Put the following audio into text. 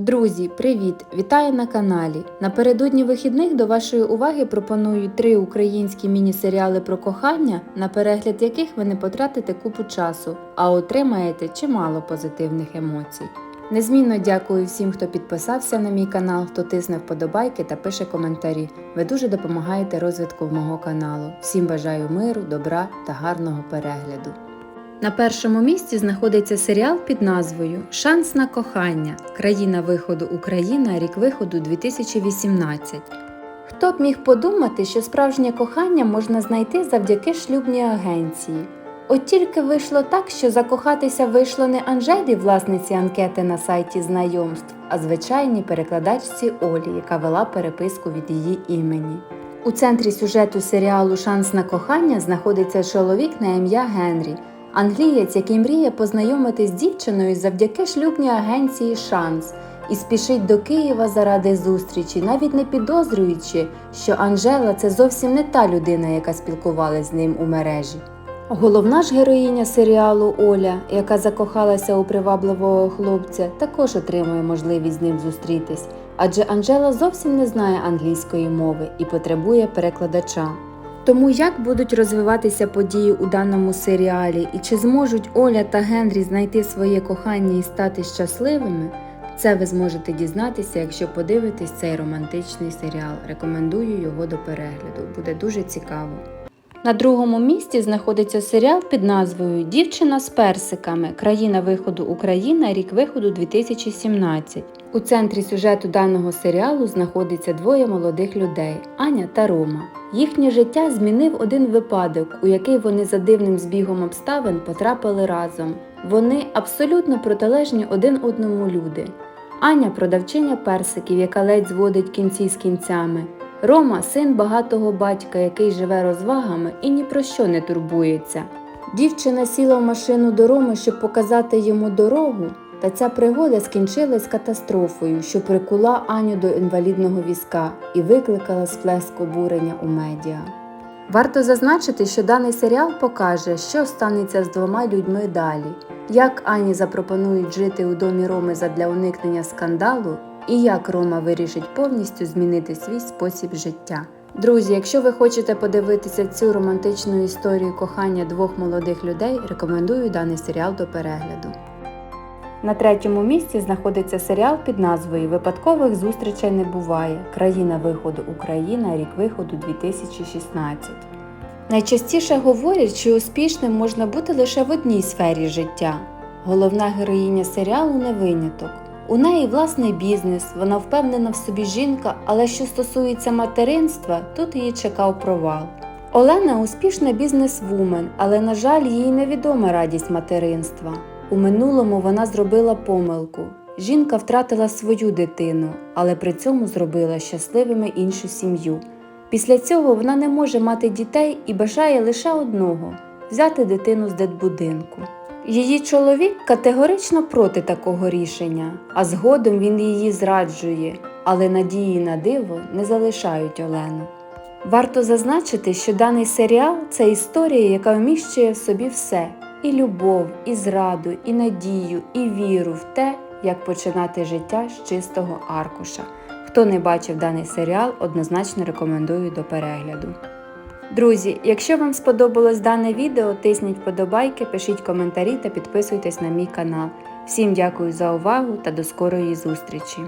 Друзі, привіт! Вітаю на каналі. Напередодні вихідних до вашої уваги пропоную три українські міні-серіали про кохання, на перегляд яких ви не потратите купу часу, а отримаєте чимало позитивних емоцій. Незмінно дякую всім, хто підписався на мій канал, хто тисне вподобайки та пише коментарі. Ви дуже допомагаєте розвитку мого каналу. Всім бажаю миру, добра та гарного перегляду. На першому місці знаходиться серіал під назвою Шанс на кохання. Країна виходу Україна, рік виходу 2018. Хто б міг подумати, що справжнє кохання можна знайти завдяки шлюбній агенції. От тільки вийшло так, що закохатися вийшло не Анжелі, власниці анкети на сайті знайомств, а звичайній перекладачці Олі, яка вела переписку від її імені. У центрі сюжету серіалу Шанс на кохання знаходиться чоловік на ім'я Генрі. Англієць, який мріє познайомитись з дівчиною завдяки шлюбній агенції Шанс і спішить до Києва заради зустрічі, навіть не підозрюючи, що Анжела це зовсім не та людина, яка спілкувалась з ним у мережі. Головна ж героїня серіалу Оля, яка закохалася у привабливого хлопця, також отримує можливість з ним зустрітись, адже Анжела зовсім не знає англійської мови і потребує перекладача. Тому як будуть розвиватися події у даному серіалі і чи зможуть Оля та Генрі знайти своє кохання і стати щасливими, це ви зможете дізнатися, якщо подивитесь цей романтичний серіал. Рекомендую його до перегляду, буде дуже цікаво. На другому місці знаходиться серіал під назвою Дівчина з персиками. Країна виходу Україна, рік виходу 2017. У центрі сюжету даного серіалу знаходиться двоє молодих людей Аня та Рома. Їхнє життя змінив один випадок, у який вони за дивним збігом обставин потрапили разом. Вони абсолютно протилежні один одному люди. Аня продавчиня персиків, яка ледь зводить кінці з кінцями. Рома син багатого батька, який живе розвагами і ні про що не турбується. Дівчина сіла в машину до Роми, щоб показати йому дорогу, та ця пригода скінчилась катастрофою, що прикула Аню до інвалідного візка і викликала сплеск обурення у медіа. Варто зазначити, що даний серіал покаже, що станеться з двома людьми далі, як Ані запропонують жити у домі Роми задля уникнення скандалу, і як Рома вирішить повністю змінити свій спосіб життя. Друзі, якщо ви хочете подивитися цю романтичну історію кохання двох молодих людей, рекомендую даний серіал до перегляду. На третьому місці знаходиться серіал під назвою Випадкових зустрічей не буває. Країна виходу Україна, рік виходу 2016. Найчастіше говорять, що успішним можна бути лише в одній сфері життя. Головна героїня серіалу не виняток. У неї власний бізнес, вона впевнена в собі жінка, але що стосується материнства, тут її чекав провал. Олена успішна бізнес-вумен, але, на жаль, їй невідома радість материнства. У минулому вона зробила помилку. Жінка втратила свою дитину, але при цьому зробила щасливими іншу сім'ю. Після цього вона не може мати дітей і бажає лише одного взяти дитину з дитбудинку. Її чоловік категорично проти такого рішення, а згодом він її зраджує, але надії на диво не залишають Олену. Варто зазначити, що даний серіал це історія, яка вміщує в собі все: і любов, і зраду, і надію, і віру в те, як починати життя з чистого аркуша. Хто не бачив даний серіал, однозначно рекомендую до перегляду. Друзі, якщо вам сподобалось дане відео, тисніть вподобайки, пишіть коментарі та підписуйтесь на мій канал. Всім дякую за увагу та до скорої зустрічі!